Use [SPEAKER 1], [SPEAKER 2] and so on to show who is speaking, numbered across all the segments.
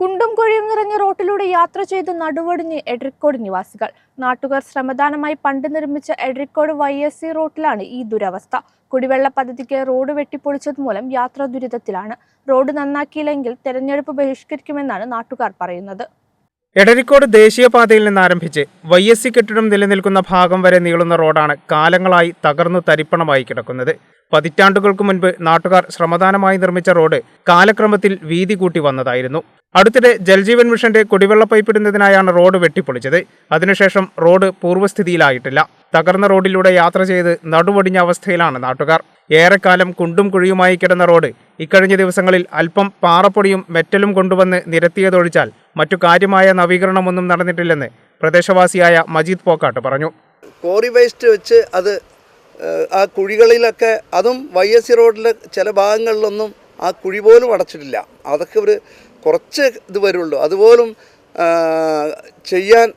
[SPEAKER 1] കുണ്ടും കുഴിയും നിറഞ്ഞ റോട്ടിലൂടെ യാത്ര ചെയ്ത് നടുവടിഞ്ഞ് എഡ്രിക്കോട് നിവാസികൾ. നാട്ടുകാർ ശ്രമദാനമായി പണ്ട് നിർമ്മിച്ച എഡ്രിക്കോട് വൈ എസ് സി റോട്ടിലാണ് ഈ ദുരവസ്ഥ. കുടിവെള്ള പദ്ധതിക്ക് റോഡ് വെട്ടിപ്പൊളിച്ചത് മൂലം യാത്രാ ദുരിതത്തിലാണ് റോഡ് നന്നാക്കിയില്ലെങ്കിൽ തെരഞ്ഞെടുപ്പ് ബഹിഷ്കരിക്കുമെന്നാണ് നാട്ടുകാർ പറയുന്നത്.
[SPEAKER 2] എടരിക്കോട് ദേശീയപാതയിൽ നിന്ന് ആരംഭിച്ച് വൈ എസ് സി കെട്ടിടം നിലനിൽക്കുന്ന ഭാഗം വരെ നീളുന്ന റോഡാണ് കാലങ്ങളായി തകർന്നു തരിപ്പണമായി കിടക്കുന്നത്. പതിറ്റാണ്ടുകൾക്ക് മുൻപ് നാട്ടുകാർ ശ്രമദാനമായി നിർമ്മിച്ച റോഡ് കാലക്രമത്തിൽ വീതി കൂട്ടി വന്നതായിരുന്നു. അടുത്തിടെ ജൽജീവൻ മിഷന്റെ കുടിവെള്ള പൈപ്പിടുന്നതിനായാണ് റോഡ് വെട്ടിപ്പൊളിച്ചത്. അതിനുശേഷം റോഡ് പൂർവസ്ഥിതിയിലായിട്ടില്ല. തകർന്ന റോഡിലൂടെ യാത്ര ചെയ്ത് നടുവടിഞ്ഞ അവസ്ഥയിലാണ് നാട്ടുകാർ. ഏറെക്കാലം കുണ്ടും കുഴിയുമായി കിടന്ന റോഡ് ഇക്കഴിഞ്ഞ ദിവസങ്ങളിൽ അല്പം പാറപ്പൊടിയും മെറ്റലും കൊണ്ടുവന്ന് നിരത്തിയതൊഴിച്ചാൽ മറ്റു കാര്യമായ നവീകരണമൊന്നും നടന്നിട്ടില്ലെന്ന് പ്രദേശവാസിയായ മജീദ് പോക്കാട്ട് പറഞ്ഞു.
[SPEAKER 3] കോറി വേസ്റ്റ് വെച്ച് അത് ആ കുഴികളിലൊക്കെ അതും വൈ എസ് സി റോഡിലെ ചില ഭാഗങ്ങളിലൊന്നും ആ കുഴി പോലും അടച്ചിട്ടില്ല. അതൊക്കെ ഒരു കുറച്ച് ഇത് വരുള്ളൂ. അതുപോലും ചെയ്യാൻ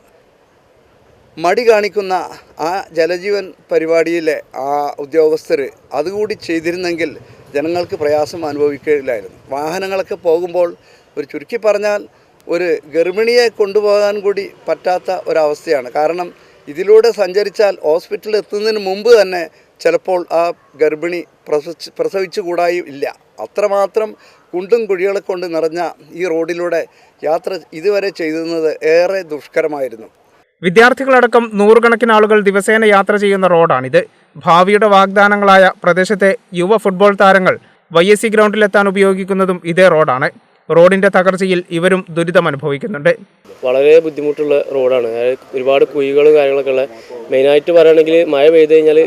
[SPEAKER 3] മടി കാണിക്കുന്ന ആ ജലജീവൻ പരിപാടിയിലെ ആ ഉദ്യോഗസ്ഥർ അതുകൂടി ചെയ്തിരുന്നെങ്കിൽ ജനങ്ങൾക്ക് പ്രയാസം അനുഭവിക്കില്ലായിരുന്നു വാഹനങ്ങളൊക്കെ പോകുമ്പോൾ ഒരു ചുരുക്കി പറഞ്ഞാൽ ഒരു ഗർഭിണിയെ കൊണ്ടുപോകാൻ കൂടി പറ്റാത്ത ഒരവസ്ഥയാണ്. കാരണം ഇതിലൂടെ സഞ്ചരിച്ചാൽ ഹോസ്പിറ്റലിൽ എത്തുന്നതിന് മുമ്പ് തന്നെ ചിലപ്പോൾ ആ ഗർഭിണി പ്രസവിച്ച് പ്രസവിച്ചുകൂടായി ഇല്ല. അത്രമാത്രം കുണ്ടും കുഴികളെ കൊണ്ട് നിറഞ്ഞ ഈ റോഡിലൂടെ യാത്ര ഇതുവരെ ചെയ്തിരുന്നത് ഏറെ ദുഷ്കരമായിരുന്നു.
[SPEAKER 2] വിദ്യാർത്ഥികളടക്കം നൂറുകണക്കിന് ആളുകൾ ദിവസേന യാത്ര ചെയ്യുന്ന റോഡാണിത് ഭാവിയുടെ വാഗ്ദാനങ്ങളായ പ്രദേശത്തെ യുവ ഫുട്ബോൾ താരങ്ങൾ വൈ എസ് സി ഗ്രൗണ്ടിലെത്താൻ ഉപയോഗിക്കുന്നതും ഇതേ റോഡാണ്. റോഡിന്റെ തകർച്ചയിൽ ഇവരും ദുരിതമനുഭവിക്കുന്നുണ്ട്
[SPEAKER 4] വളരെ ബുദ്ധിമുട്ടുള്ള റോഡാണ്. ഒരുപാട് കുഴികളും കാര്യങ്ങളൊക്കെ ഉള്ള മെയിനായിട്ട് പറയുകയാണെങ്കിൽ മഴ പെയ്ത് കഴിഞ്ഞാൽ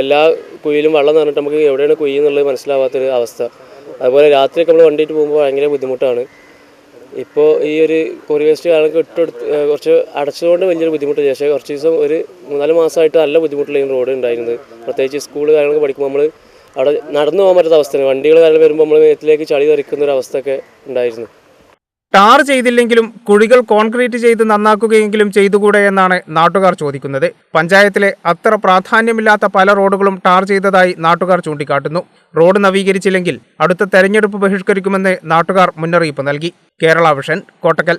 [SPEAKER 4] എല്ലാ കുഴിയിലും വെള്ളം നിറഞ്ഞിട്ട് നമുക്ക് എവിടെയാണ് കുഴി എന്നുള്ളത് മനസ്സിലാവാത്തൊരു അവസ്ഥ. അതുപോലെ രാത്രിയൊക്കെ നമ്മൾ വണ്ടിയിട്ട് പോകുമ്പോൾ ഭയങ്കര ബുദ്ധിമുട്ടാണ്. ഇപ്പോൾ ഈ ഒരു കൊറി വേസ്റ്റ് കാര്യങ്ങളൊക്കെ ഇട്ടെടുത്ത് കുറച്ച് അടച്ചതുകൊണ്ട് വലിയൊരു ബുദ്ധിമുട്ട്. പക്ഷേ കുറച്ച് ദിവസം ഒരു മൂന്നാൽ മാസമായിട്ട് നല്ല ബുദ്ധിമുട്ടുള്ള ഈ റോഡ് ഉണ്ടായിരുന്നത്. പ്രത്യേകിച്ച് സ്കൂൾ കാര്യങ്ങളൊക്കെ പഠിക്കുമ്പോൾ നമ്മൾ അവിടെ നടന്നു പോകാൻ പറ്റാത്ത അവസ്ഥയാണ്. വണ്ടികൾ കാരണം വരുമ്പോൾ നമ്മൾ മേത്തിലേക്ക് ചളി തെറിക്കുന്ന ഒരു അവസ്ഥയൊക്കെ ഉണ്ടായിരുന്നു.
[SPEAKER 2] ടാർ ചെയ്തില്ലെങ്കിലും കുഴികൾ കോൺക്രീറ്റ് ചെയ്ത് നന്നാക്കുകയെങ്കിലും ചെയ്തുകൂടെ എന്നാണ് നാട്ടുകാർ ചോദിക്കുന്നത്. പഞ്ചായത്തിലെ അത്ര പ്രാധാന്യമില്ലാത്ത പല റോഡുകളും ടാർ ചെയ്തതായി നാട്ടുകാർ ചൂണ്ടിക്കാട്ടുന്നു. റോഡ് നവീകരിച്ചില്ലെങ്കിൽ അടുത്ത തെരഞ്ഞെടുപ്പ് ബഹിഷ്കരിക്കുമെന്ന് നാട്ടുകാർ മുന്നറിയിപ്പ് നൽകി. കേരള വിഷൻ കോട്ടക്കൽ.